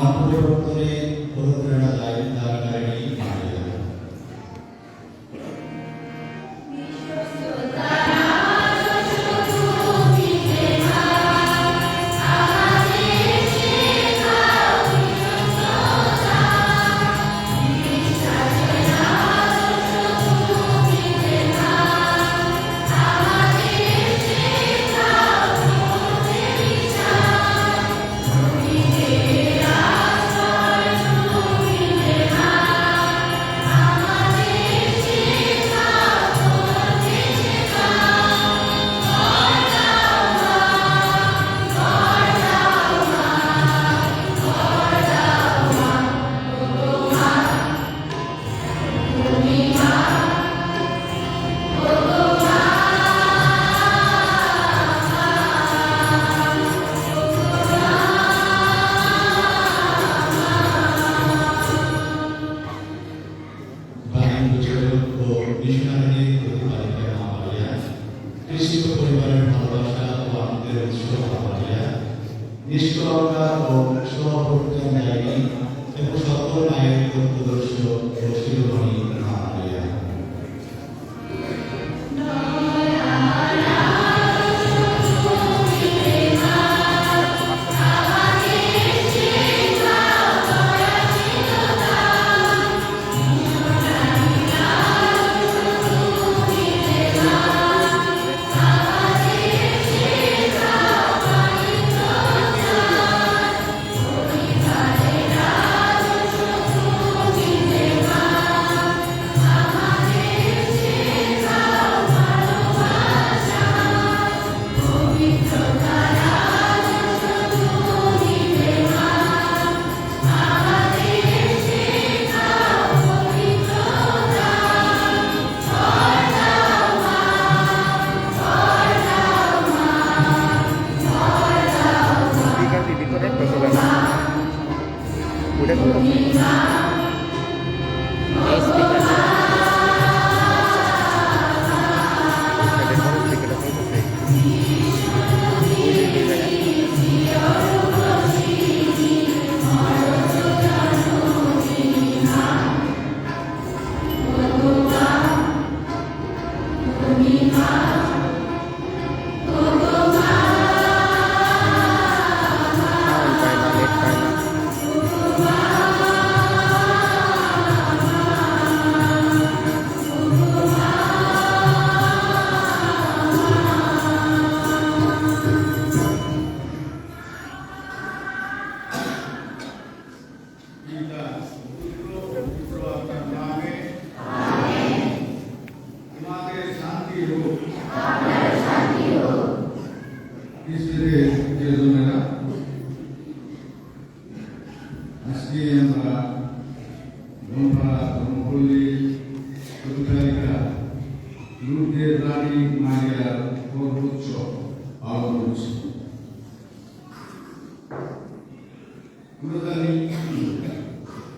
মানপুরের প্রত্যেক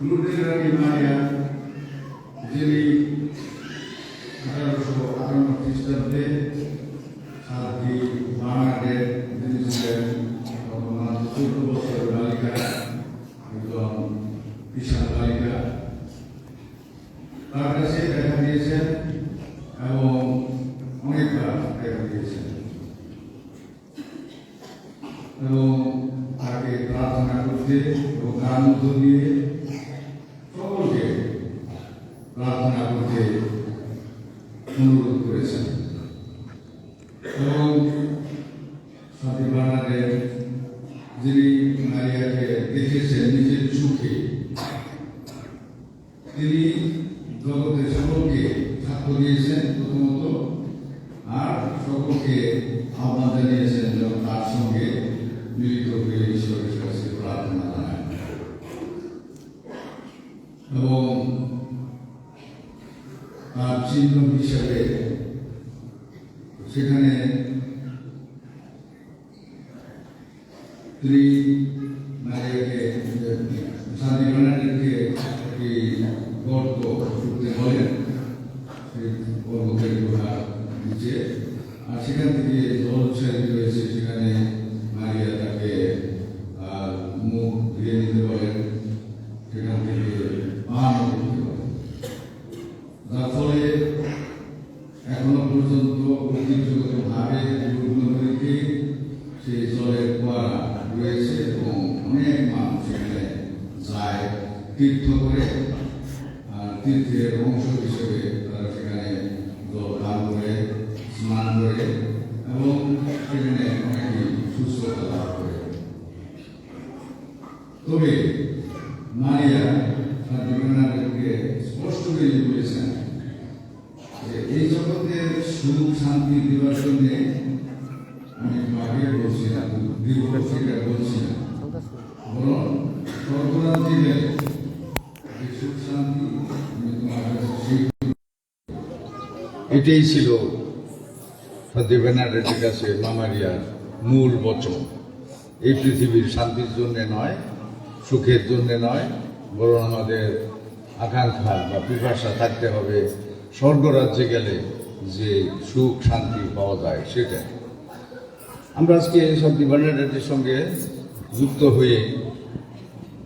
নুরুদ্দিন রানী মারিয়া যিনি আঠারোশো আটান্ন খ্রিস্টাব্দে সাতটি বাংলাকে তিনি ছিলেন বিশাল বালিকা। তার কাছে দেখা দিয়েছেন এবং অনেকবার দিয়েছেন। এবং তাকে প্রার্থনা করতে এবং গান দিয়ে সকলকে আহ্বান জানিয়েছেন যেন তার সঙ্গে মিলিত হয়ে ঈশ্বরের কাছে প্রার্থনা জানায়। এবং তার চিহ্ন হিসেবে আর সেখান থেকে জল উৎসাহিত হয়েছে, সেখানে নারীরা তাকে মুখ ধুয়ে দিতে পারেন সেখান থেকে পান করতে যার ফলে এখনও পর্যন্ত ঐতিহ্যগতভাবে তবে মারিয়া তার স্পষ্ট করে বলেছেন যে এই জগতের সুখ শান্তি দেওয়ার জন্য আমি দীর্ঘ এটাই ছিল সাদ্য ব্যানার্জির কাছে মামারিয়ার মূল বচন। এই পৃথিবীর শান্তির জন্য নয় সুখের জন্য নয়, বরং আমাদের আকাঙ্ক্ষা বা পিপাসা থাকতে হবে। স্বর্গরাজ্যে গেলে যে সুখ, শান্তি পাওয়া যায় সেটা। আমরা আজকে শান্তি ব্যানার্জির সঙ্গে যুক্ত হয়ে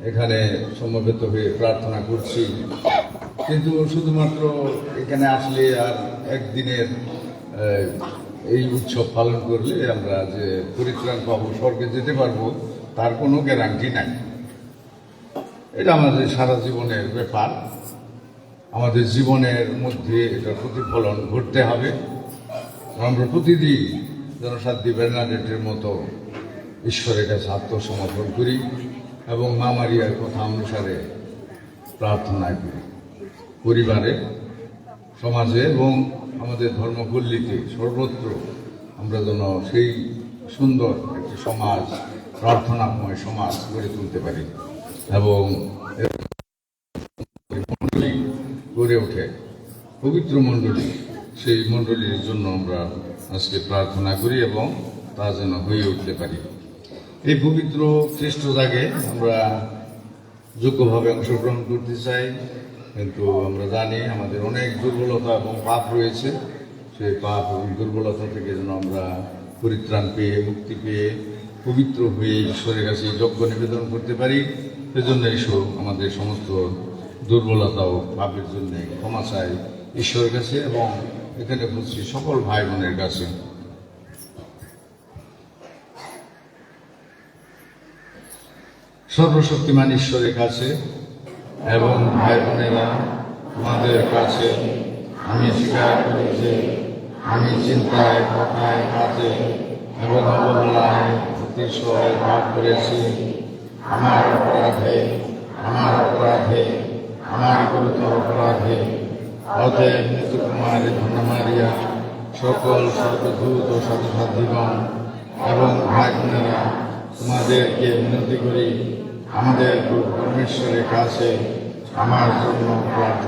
এখানে সমবেত হয়ে প্রার্থনা করছি। কিন্তু শুধুমাত্র এখানে আসলে আর একদিনের এই উৎসব পালন করলে আমরা যে পরিত্রাণ পাবো, স্বর্গে যেতে পারব, তার কোনো গ্যারান্টি নাই। এটা আমাদের সারা জীবনের ব্যাপার। আমাদের জীবনের মধ্যে এটার প্রতিফলন ঘটতে হবে। আমরা প্রতিদিন জনসাধ্যী বের্নাডেটের মতো ঈশ্বরের কাছে আত্মসমর্পণ করি এবং মা মারিয়ার কথা অনুসারে প্রার্থনা করি। পরিবারে, সমাজে এবং আমাদের ধর্মপল্লীতে সর্বত্র আমরা যেন সেই সুন্দর একটি সমাজ, প্রার্থনাময় সমাজ গড়ে তুলতে পারি। এবং মণ্ডলী গড়ে ওঠে। পবিত্র মণ্ডলী, সেই মণ্ডলীর জন্য আমরা আজকে প্রার্থনা করি এবং তা যেন হয়ে উঠতে পারি। এই পবিত্র খ্রিস্ট জাগে আমরা যোগ্যভাবে অংশগ্রহণ করতে চাই। কিন্তু আমরা জানি আমাদের অনেক দুর্বলতা এবং পাপ রয়েছে। সেই পাপ এবং দুর্বলতা থেকে যেন আমরা পরিত্রাণ পেয়ে, মুক্তি পেয়ে, পবিত্র হয়ে ঈশ্বরের কাছে যজ্ঞ নিবেদন করতে পারি। সেজন্য ঈশ্বর আমাদের সমস্ত দুর্বলতা ও পাপের জন্য ক্ষমা চাই ঈশ্বরের কাছে এবং এখানে বলছি সকল ভাই বোনের কাছে। সর্বশক্তিমান ঈশ্বরের কাছে এবং ভাই বোনেরা আমাদের কাছে আমি স্বীকার করি যে আমি চিন্তায়, কথায়, কাজে এবং অবহেলায় অতিশয় ভাব করেছি। আমার অপরাধে আমার অপরাধে, আমার গুরুতর অপরাধে, অতএব মৃত্যু কুমারী ধন্যমারিয়া সকল সর্বদূত ও সতসাধ্যগণ এবং ভাগ্নেরা তোমাদেরকে বিনতি করি, আমাদের গুরু পরমেশ্বরের কাছে আমার জন্য প্রার্থনা